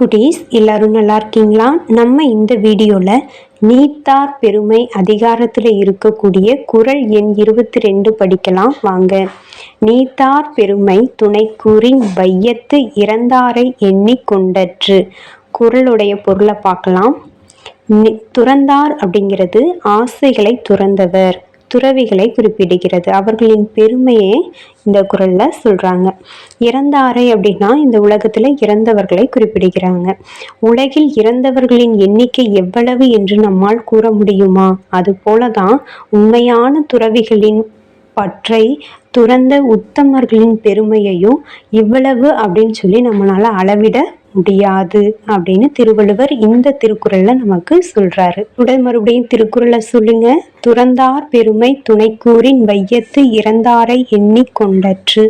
குட்டீஸ் எல்லாரும் நல்லா இருக்கீங்களா? நம்ம இந்த வீடியோவில் நீத்தார் பெருமை அதிகாரத்தில் இருக்கக்கூடிய குறள் எண் இருபத்தி ரெண்டு படிக்கலாம். வாங்க. நீத்தார் பெருமை துணைக்கூறின் வையத்து இறந்தாரை எண்ணி கொண்டற்று. குறளுடைய பொருளை பார்க்கலாம். துறந்தார் அப்படிங்கிறது ஆசைகளை துறந்தவர். துறவிகளை குறிப்பிடுகிறது. அவர்களின் பெருமையே இந்த குரலில் சொல்கிறாங்க இறந்தாரை அப்படின்னா இந்த உலகத்தில் இறந்தவர்களை குறிப்பிடுகிறாங்க. உலகில் இறந்தவர்களின் எண்ணிக்கை எவ்வளவு என்று நம்மால் கூற முடியுமா? அது போலதான் உண்மையான துறவிகளின் பற்றை துறந்த உத்தமர்களின் பெருமையையும் இவ்வளவு அப்படின்னு சொல்லி நம்மளால் அளவிட முடியாது அப்படின்னு திருவள்ளுவர் இந்த திருக்குறள்ல நமக்கு சொல்றாரு. உடல் மறுபடியும் திருக்குறளை சொல்லுங்க. துறந்தார் பெருமை துணைக்கூறின் வையத்து இறந்தாரை எண்ணிக் கொண்டற்று.